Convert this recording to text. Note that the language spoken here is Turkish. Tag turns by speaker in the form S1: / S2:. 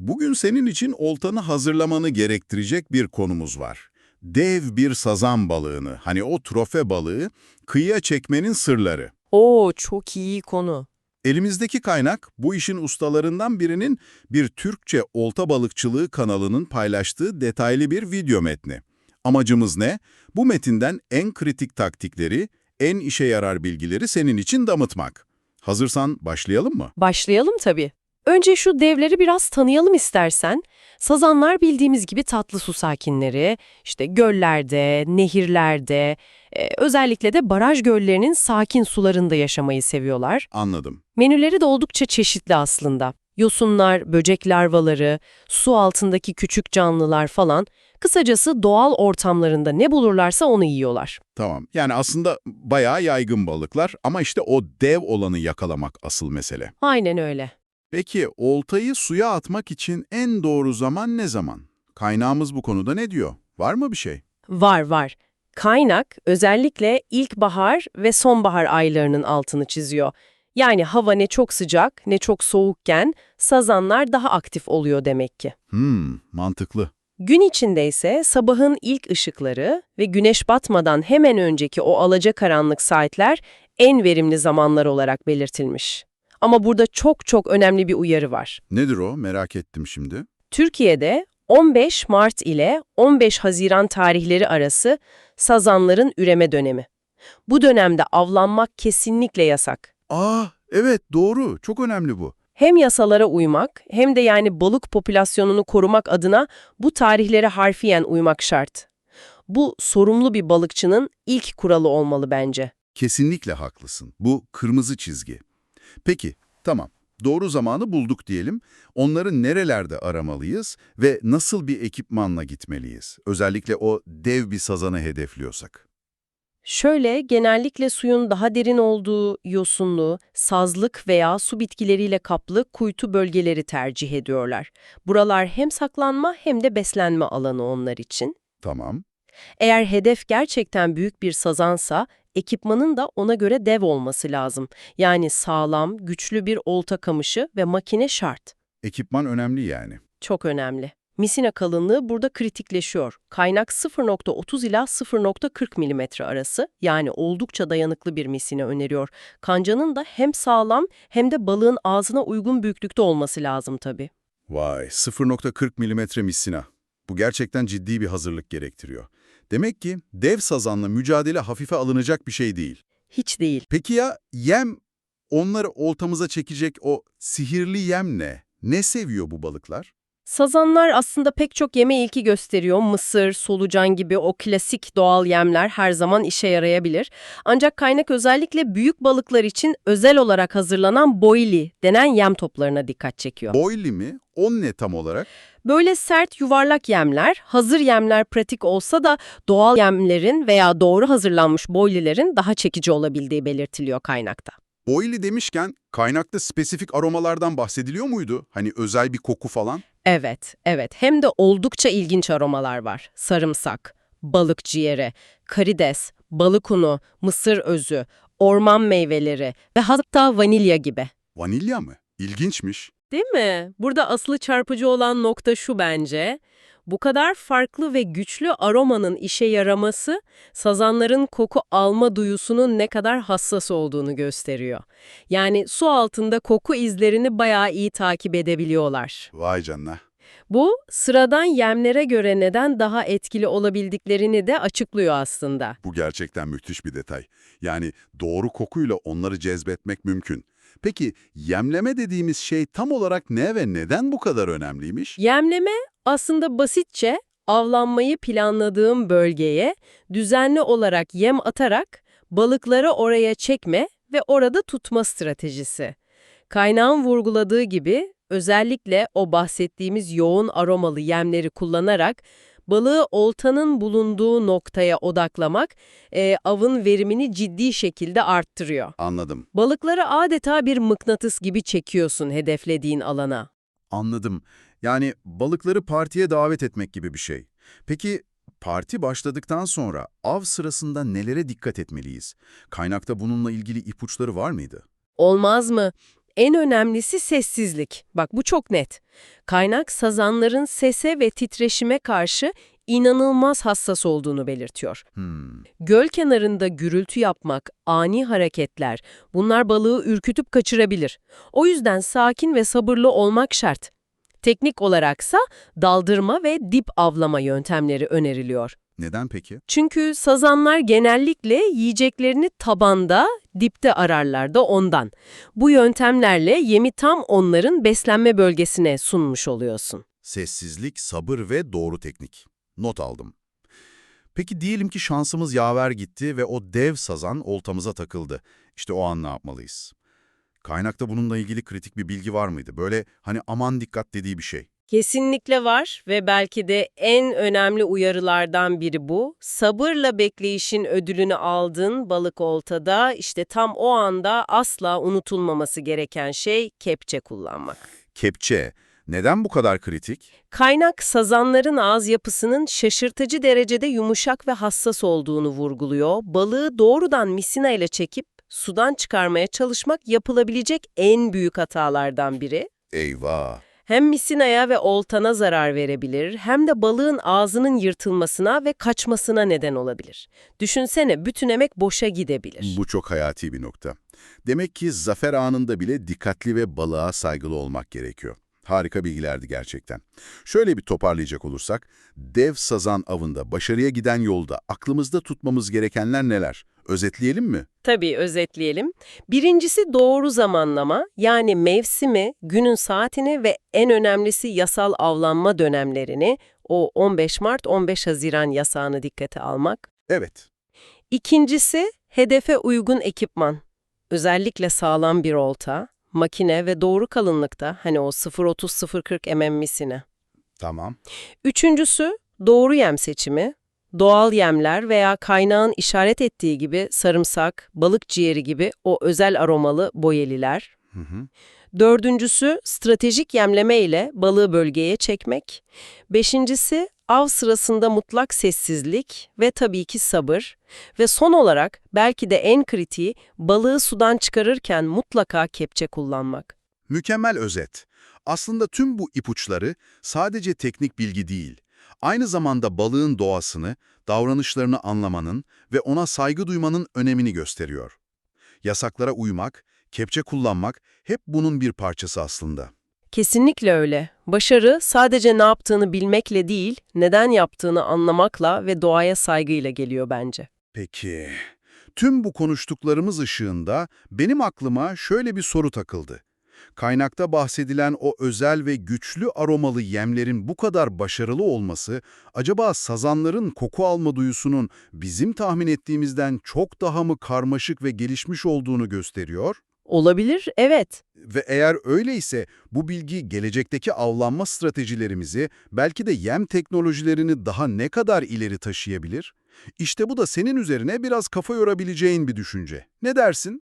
S1: Bugün senin için oltanı hazırlamanı gerektirecek bir konumuz var. Dev bir sazan balığını, hani o trofe balığı, kıyıya çekmenin sırları.
S2: Oo çok iyi konu.
S1: Elimizdeki kaynak, bu işin ustalarından birinin bir Türkçe olta balıkçılığı kanalının paylaştığı detaylı bir video metni. Amacımız ne? Bu metinden en kritik taktikleri, en işe yarar bilgileri senin için damıtmak. Hazırsan başlayalım mı?
S2: Başlayalım tabii. Önce şu devleri biraz tanıyalım istersen. Sazanlar bildiğimiz gibi tatlı su sakinleri, işte göllerde, nehirlerde, e, özellikle de baraj göllerinin sakin sularında yaşamayı seviyorlar.
S1: Anladım.
S2: Menüleri de oldukça çeşitli aslında. Yosunlar, böcek larvaları, su altındaki küçük canlılar falan. Kısacası doğal ortamlarında ne bulurlarsa onu yiyorlar.
S1: Tamam. Yani aslında bayağı yaygın balıklar ama işte o dev olanı yakalamak asıl mesele.
S2: Aynen öyle.
S1: Peki oltayı suya atmak için en doğru zaman ne zaman? Kaynağımız bu konuda ne diyor? Var mı bir şey?
S2: Var var. Kaynak özellikle ilkbahar ve sonbahar aylarının altını çiziyor. Yani hava ne çok sıcak ne çok soğukken sazanlar daha aktif oluyor demek ki.
S1: Hmm, mantıklı.
S2: Gün içinde ise sabahın ilk ışıkları ve güneş batmadan hemen önceki o alacakaranlık saatler en verimli zamanlar olarak belirtilmiş. Ama burada çok çok önemli bir uyarı var.
S1: Nedir o? Merak ettim şimdi.
S2: Türkiye'de 15 Mart ile 15 Haziran tarihleri arası sazanların üreme dönemi. Bu dönemde avlanmak kesinlikle yasak.
S1: Aa, evet doğru. Çok önemli bu.
S2: Hem yasalara uymak hem de yani balık popülasyonunu korumak adına bu tarihlere harfiyen uymak şart. Bu sorumlu bir balıkçının ilk kuralı olmalı bence.
S1: Kesinlikle haklısın. Bu kırmızı çizgi. Peki, tamam. Doğru zamanı bulduk diyelim. Onları nerelerde aramalıyız ve nasıl bir ekipmanla gitmeliyiz? Özellikle o dev bir sazanı hedefliyorsak.
S2: Şöyle genellikle suyun daha derin olduğu, yosunlu, sazlık veya su bitkileriyle kaplı kuytu bölgeleri tercih ediyorlar. Buralar hem saklanma hem de beslenme alanı onlar için.
S1: Tamam.
S2: Eğer hedef gerçekten büyük bir sazansa, ekipmanın da ona göre dev olması lazım. Yani sağlam, güçlü bir olta kamışı ve makine şart.
S1: Ekipman önemli yani.
S2: Çok önemli. Misina kalınlığı burada kritikleşiyor. Kaynak 0.30 ila 0.40 mm arası yani oldukça dayanıklı bir misina öneriyor. Kancanın da hem sağlam hem de balığın ağzına uygun büyüklükte olması lazım tabii.
S1: Vay, 0.40 milimetre misina. Bu gerçekten ciddi bir hazırlık gerektiriyor. Demek ki dev sazanla mücadele hafife alınacak bir şey değil.
S2: Hiç değil.
S1: Peki ya yem, onları oltamıza çekecek o sihirli yem ne? Ne seviyor bu balıklar?
S2: Sazanlar aslında pek çok yeme ilki gösteriyor. Mısır, solucan gibi o klasik doğal yemler her zaman işe yarayabilir. Ancak kaynak özellikle büyük balıklar için özel olarak hazırlanan boili denen yem toplarına dikkat çekiyor.
S1: Boyli mi? O ne tam olarak?
S2: Böyle sert yuvarlak yemler, hazır yemler pratik olsa da doğal yemlerin veya doğru hazırlanmış boililerin daha çekici olabildiği belirtiliyor kaynakta.
S1: Boyli demişken kaynakta spesifik aromalardan bahsediliyor muydu? Hani özel bir koku falan?
S2: Evet, evet. Hem de oldukça ilginç aromalar var. Sarımsak, balık ciğeri, karides, balık unu, mısır özü, orman meyveleri ve hatta vanilya gibi.
S1: Vanilya mı? İlginçmiş.
S2: Değil mi? Burada aslı çarpıcı olan nokta şu bence. Bu kadar farklı ve güçlü aromanın işe yaraması, sazanların koku alma duyusunun ne kadar hassas olduğunu gösteriyor. Yani su altında koku izlerini bayağı iyi takip edebiliyorlar.
S1: Vay canına.
S2: Bu, sıradan yemlere göre neden daha etkili olabildiklerini de açıklıyor aslında.
S1: Bu gerçekten müthiş bir detay. Yani doğru kokuyla onları cezbetmek mümkün. Peki yemleme dediğimiz şey tam olarak ne ve neden bu kadar önemliymiş?
S2: Yemleme aslında basitçe avlanmayı planladığım bölgeye düzenli olarak yem atarak balıkları oraya çekme ve orada tutma stratejisi. Kaynağın vurguladığı gibi özellikle o bahsettiğimiz yoğun aromalı yemleri kullanarak balığı oltanın bulunduğu noktaya odaklamak e, avın verimini ciddi şekilde arttırıyor.
S1: Anladım.
S2: Balıkları adeta bir mıknatıs gibi çekiyorsun hedeflediğin alana.
S1: Anladım. Yani balıkları partiye davet etmek gibi bir şey. Peki parti başladıktan sonra av sırasında nelere dikkat etmeliyiz? Kaynakta bununla ilgili ipuçları var mıydı?
S2: Olmaz mı? En önemlisi sessizlik. Bak bu çok net. Kaynak sazanların sese ve titreşime karşı inanılmaz hassas olduğunu belirtiyor.
S1: Hmm.
S2: Göl kenarında gürültü yapmak, ani hareketler, bunlar balığı ürkütüp kaçırabilir. O yüzden sakin ve sabırlı olmak şart. Teknik olaraksa daldırma ve dip avlama yöntemleri öneriliyor.
S1: Neden peki?
S2: Çünkü sazanlar genellikle yiyeceklerini tabanda, dipte ararlar da ondan. Bu yöntemlerle yemi tam onların beslenme bölgesine sunmuş oluyorsun.
S1: Sessizlik, sabır ve doğru teknik. Not aldım. Peki diyelim ki şansımız yaver gitti ve o dev sazan oltamıza takıldı. İşte o an ne yapmalıyız? Kaynakta bununla ilgili kritik bir bilgi var mıydı? Böyle hani aman dikkat dediği bir şey.
S2: Kesinlikle var ve belki de en önemli uyarılardan biri bu. Sabırla bekleyişin ödülünü aldığın balık oltada işte tam o anda asla unutulmaması gereken şey kepçe kullanmak.
S1: Kepçe. Neden bu kadar kritik?
S2: Kaynak sazanların ağız yapısının şaşırtıcı derecede yumuşak ve hassas olduğunu vurguluyor. Balığı doğrudan misina ile çekip sudan çıkarmaya çalışmak yapılabilecek en büyük hatalardan biri.
S1: Eyvah.
S2: Hem misinaya ve oltana zarar verebilir hem de balığın ağzının yırtılmasına ve kaçmasına neden olabilir. Düşünsene bütün emek boşa gidebilir.
S1: Bu çok hayati bir nokta. Demek ki zafer anında bile dikkatli ve balığa saygılı olmak gerekiyor. Harika bilgilerdi gerçekten. Şöyle bir toparlayacak olursak, dev sazan avında başarıya giden yolda aklımızda tutmamız gerekenler neler? Özetleyelim mi?
S2: Tabii özetleyelim. Birincisi doğru zamanlama yani mevsimi, günün saatini ve en önemlisi yasal avlanma dönemlerini, o 15 Mart-15 Haziran yasağını dikkate almak.
S1: Evet.
S2: İkincisi hedefe uygun ekipman. Özellikle sağlam bir olta, makine ve doğru kalınlıkta hani o 0.30-0.40 mm misine.
S1: Tamam.
S2: Üçüncüsü doğru yem seçimi. Doğal yemler veya kaynağın işaret ettiği gibi sarımsak, balık ciğeri gibi o özel aromalı boyeliler.
S1: Hı hı.
S2: Dördüncüsü stratejik yemleme ile balığı bölgeye çekmek. Beşincisi av sırasında mutlak sessizlik ve tabii ki sabır. Ve son olarak belki de en kritiği balığı sudan çıkarırken mutlaka kepçe kullanmak.
S1: Mükemmel özet. Aslında tüm bu ipuçları sadece teknik bilgi değil, aynı zamanda balığın doğasını, davranışlarını anlamanın ve ona saygı duymanın önemini gösteriyor. Yasaklara uymak, kepçe kullanmak hep bunun bir parçası aslında.
S2: Kesinlikle öyle. Başarı sadece ne yaptığını bilmekle değil, neden yaptığını anlamakla ve doğaya saygıyla geliyor bence.
S1: Peki, tüm bu konuştuklarımız ışığında benim aklıma şöyle bir soru takıldı. Kaynakta bahsedilen o özel ve güçlü aromalı yemlerin bu kadar başarılı olması, acaba sazanların koku alma duyusunun bizim tahmin ettiğimizden çok daha mı karmaşık ve gelişmiş olduğunu gösteriyor?
S2: Olabilir, evet.
S1: Ve eğer öyleyse bu bilgi gelecekteki avlanma stratejilerimizi, belki de yem teknolojilerini daha ne kadar ileri taşıyabilir? İşte bu da senin üzerine biraz kafa yorabileceğin bir düşünce. Ne dersin?